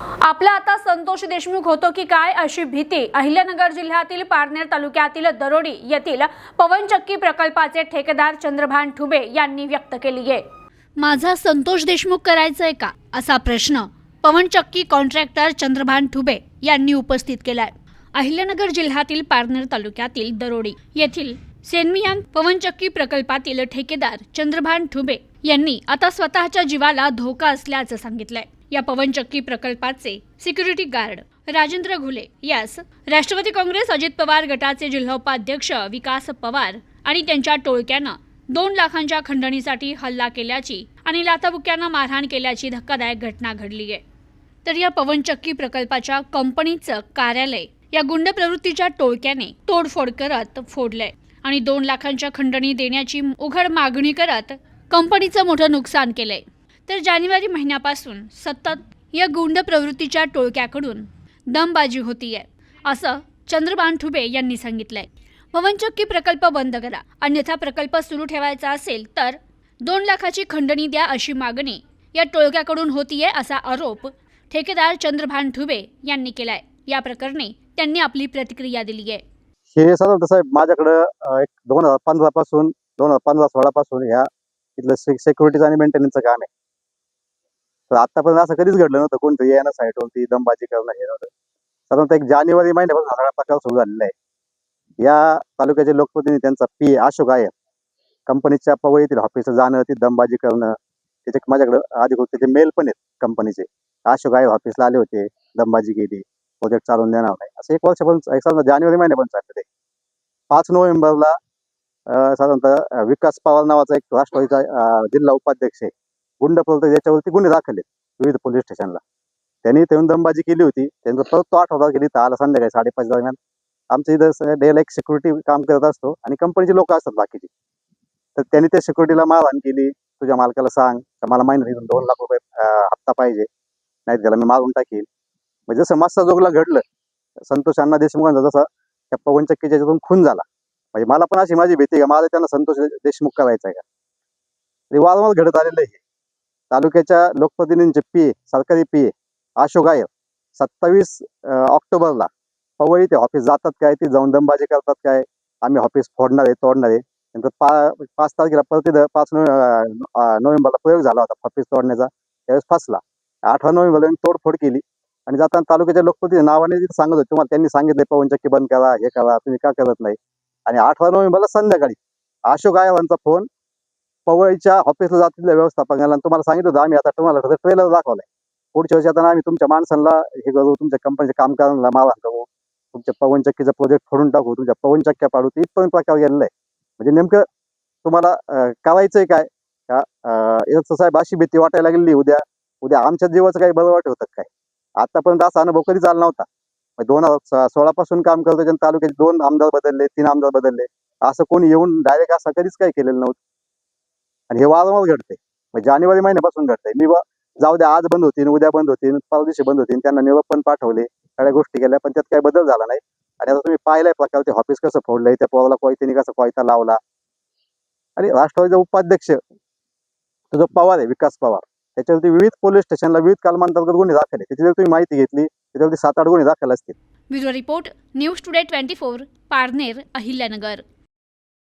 आपला आता संतोष देशमुख होतो की काय अशी भीती? अहिल्यानगर जिल्ह्यातील पारनेर तालुक्यातील दरोडी येथील पवनचक्की प्रकल्पाचे ठेकेदार चंद्रभान ठुबे यांनी व्यक्त केली आहे. माझा संतोष देशमुख करायचंय का? असा प्रश्न पवनचक्की कॉन्ट्रॅक्टर चंद्रभान ठुबे यांनी उपस्थित केलाय. अहिल्यानगर जिल्ह्यातील पारनेर तालुक्यातील दरोडी येथील सेनमियान पवनचक्की प्रकल्पातील ठेकेदार चंद्रभान ठुबे यांनी आता स्वतःच्या जीवाला धोका असल्याचं सांगितलंय. या पवनचक्की प्रकल्पाचे सिक्युरिटी गार्ड राजेंद्र घुले यास राष्ट्रवादी काँग्रेस अजित पवार गटाचे जिल्हा उपाध्यक्ष विकास पवार आणि त्यांच्या टोळक्यानं दोन लाखांच्या खंडणीसाठी हल्ला केल्याची आणि लाथाबुक्यानं मारहाण केल्याची धक्कादायक घटना घडली आहे. तर या पवनचक्की प्रकल्पाच्या कंपनीचं कार्यालय या गुंड प्रवृत्तीच्या टोळक्याने तोडफोड करत फोडलंय आणि दोन लाखांच्या खंडणी देण्याची उघड मागणी करत कंपनीचं मोठं नुकसान केलंय. तर जानेवारी महिन्यापासून सतत या गुंड प्रवृत्तीच्या टोळक्याकडून दमबाजी होतीये असं चंद्रबान ठुबे यांनी सांगितलंय. पवनचक्की प्रकल्प बंद करा. अन्यथा प्रकल्प सुरू ठेवायचा असेल तर दोन लाखाची खंडणी द्या अशी मागणी या टोळक्याकडून होतीये असा आरोप ठेकेदार चंद्रभान ठुबे यांनी केलाय. या प्रकरणी त्यांनी आपली प्रतिक्रिया दिली आहे हे साधारणतः साहेब माझ्याकडे एक दोन हजार पंधरा पासून दोन हजार पंधरा सोळा पासून ह्या इथलं सिक्युरिटीचं आणि मेंटेनन्सचं काम आहे. तर आतापर्यंत असं कधीच घडलं नव्हतं. कोणतं येणं साईटवरती दमबाजी करणं हे नव्हतं. साधारणतः एक जानेवारी महिन्यापासून हा सगळा प्रकार सुरू झालेला आहे. या तालुक्याचे लोकप्रतिनिधी त्यांचा पी अशोक आहे कंपनीच्या पवईतील ऑफिसला जाणं ती दमबाजी करणं त्याचे माझ्याकडे अधिकृत त्याचे मेल पण आहेत कंपनीचे. अशोक आहे ऑफिसला आले होते दमबाजी केली प्रोजेक्ट चालून देणार नाही. असं एक वर्षापासून एक साधारण जानेवारी महिन्यापर्यंत चालतं ते. पाच नोव्हेंबरला साधारणतः विकास पवार नावाचा एक राष्ट्रवादीचा जिल्हा उपाध्यक्ष आहे. गुंड प्रवर्तक याच्यावरती गुन्हे दाखल आहेत विविध पोलीस स्टेशनला. त्यांनी तेवढी दमबाजी केली होती त्यांचं परत तो आठवडा गेली तर आला संध्याकाळी साडेपाच दरम्यान. आमच्या इथं डेला एक सिक्युरिटी काम करत असतो आणि कंपनीचे लोक असतात बाकीचे. तर त्यांनी त्या सिक्युरिटीला मारहाण केली. तुझ्या मालकाला सांग का मला महिन्यात दोन लाख रुपये हप्ता पाहिजे. नाही त्याला मी मारून टाकील म्हणजे जसं मस्त जोगला घडलं संतोष अण्णा देशमुखांचा जसा त्या पवनचक्कीच्या याच्यातून खून झाला. म्हणजे मला पण अशी माझी भीती आहे का मला त्यांना संतोष देशमुख करायचा आहे का? वारंवार घडत आलेलं आहे. तालुक्याच्या लोकप्रतिनिधींचे पी सरकारी पी अशोक आयर सत्तावीस ऑक्टोबरला पवई ते ऑफिस जातात काय? ते जाऊन दमबाजी करतात काय? आम्ही ऑफिस फोडणार आहे तोडणार आहे. नंतर पा पाच तारखेला परत पाच नोव्हेंबरला प्रयोग झाला होता ऑफिस तोडण्याचा. त्यावेळेस फसला. अठरा नोव्हेंबरला तोडफोड केली. आणि जाताना तालुक्याच्या लोकप्रतिनिधी नावाने सांगत होते तुम्हाला त्यांनी सांगितलं पवनचक्की बंद करा हे करा तुम्ही का करत नाही? आणि अठरा नोव्हेंबरला संध्याकाळी अशोक आयवांचा फोन पवईच्या ऑफिसला जातील व्यवस्थापकाला तुम्हाला सांगितलं होतं आम्ही आता तुम्हाला ट्रेलर दाखवलाय. पुढच्या वर्षी आता आम्ही तुमच्या माणसांना हे करू तुमच्या कंपनीच्या कामकाजांना मारहाण करू तुमच्या पवनचक्कीचा प्रोजेक्ट फोडून टाकू तुमच्या पवनचक्क्या पाडू. ते इथपर्यंत प्रकार गेलेला. आहे म्हणजे नेमकं तुम्हाला करायचंय काय? का साहेब अशी भीती वाटायला लागली उद्या उद्या आमच्या जीवाचं काही बरं वाटत होतं काय? आतापर्यंत असा अनुभव कधीच चालला नव्हता. दोन हजार सोळा पासून काम करतो त्यांनी तालुक्याचे दोन आमदार बदलले तीन आमदार बदलले. असं कोणी येऊन डायरेक्ट असं कधीच काही केलेलं नव्हतं. आणि हे वारंवार घडते म्हणजे जानेवारी महिन्यापासून घडतंय. मी जाऊ द्या आज बंद होतील उद्या बंद होतील परवा दिवशी बंद होतील त्यांना निरोप पण पाठवले सगळ्या गोष्टी केल्या पण त्यात काही बदल झाला नाही. आणि आता तुम्ही पाहिलाय प्रकार ते ऑफिस कसं फोडलंय त्या पोराला कोयत्याने कसं कोयता लावला? आणि राष्ट्रवादीचा उपाध्यक्ष तो जो पवार आहे विकास पवार त्याच्यावरती विविध पोलीस स्टेशनला विविध कालमांतर्गत गुन्हे दाखल आहे त्याची तुम्ही माहिती घेतली त्याच्यावरती सात आठ गुन्हे दाखल असतील. Bureau report news today twenty four Parner Ahilyanagar.